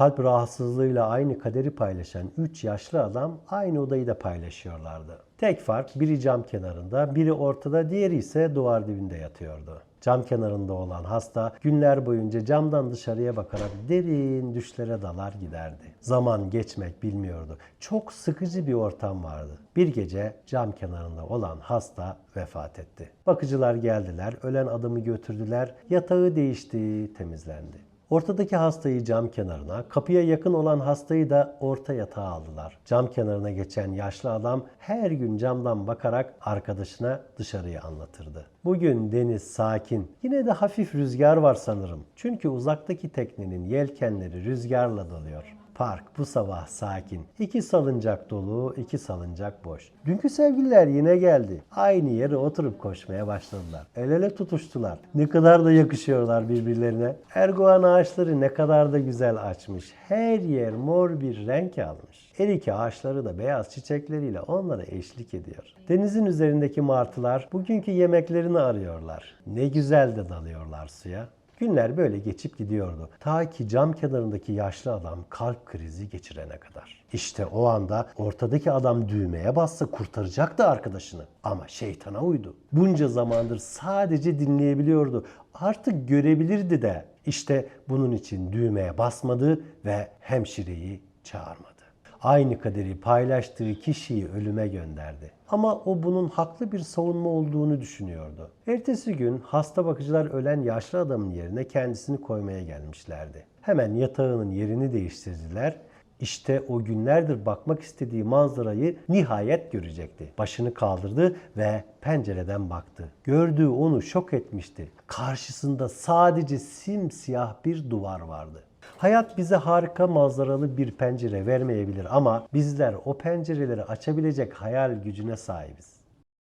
Kalp rahatsızlığıyla aynı kaderi paylaşan 3 yaşlı adam aynı odayı da paylaşıyorlardı. Tek fark biri cam kenarında, biri ortada, diğeri ise duvar dibinde yatıyordu. Cam kenarında olan hasta günler boyunca camdan dışarıya bakarak derin düşlere dalar giderdi. Zaman geçmek bilmiyordu. Çok sıkıcı bir ortam vardı. Bir gece cam kenarında olan hasta vefat etti. Bakıcılar geldiler, ölen adamı götürdüler, yatağı değişti, temizlendi. Ortadaki hastayı cam kenarına, kapıya yakın olan hastayı da orta yatağa aldılar. Cam kenarına geçen yaşlı adam her gün camdan bakarak arkadaşına dışarıyı anlatırdı. Bugün deniz sakin. Yine de hafif rüzgar var sanırım. Çünkü uzaktaki teknenin yelkenleri rüzgarla doluyor. Park bu sabah sakin. İki salıncak dolu, iki salıncak boş. Dünkü sevgililer yine geldi. Aynı yere oturup koşmaya başladılar. El ele tutuştular. Ne kadar da yakışıyorlar birbirlerine. Erguvan ağaçları ne kadar da güzel açmış. Her yer mor bir renk almış. Erike ağaçları da beyaz çiçekleriyle onlara eşlik ediyor. Denizin üzerindeki martılar bugünkü yemeklerini arıyorlar. Ne güzel de dalıyorlar suya. Günler böyle geçip gidiyordu. Ta ki cam kenarındaki yaşlı adam kalp krizi geçirene kadar. İşte o anda ortadaki adam düğmeye bassa kurtaracaktı arkadaşını. Ama şeytana uydu. Bunca zamandır sadece dinleyebiliyordu. Artık görebilirdi de. İşte bunun için düğmeye basmadı ve hemşireyi çağırmadı aynı kaderi paylaştığı kişiyi ölüme gönderdi. Ama o bunun haklı bir savunma olduğunu düşünüyordu. Ertesi gün hasta bakıcılar ölen yaşlı adamın yerine kendisini koymaya gelmişlerdi. Hemen yatağının yerini değiştirdiler. İşte o günlerdir bakmak istediği manzarayı nihayet görecekti. Başını kaldırdı ve pencereden baktı. Gördüğü onu şok etmişti. Karşısında sadece simsiyah bir duvar vardı. Hayat bize harika manzaralı bir pencere vermeyebilir ama bizler o pencereleri açabilecek hayal gücüne sahibiz.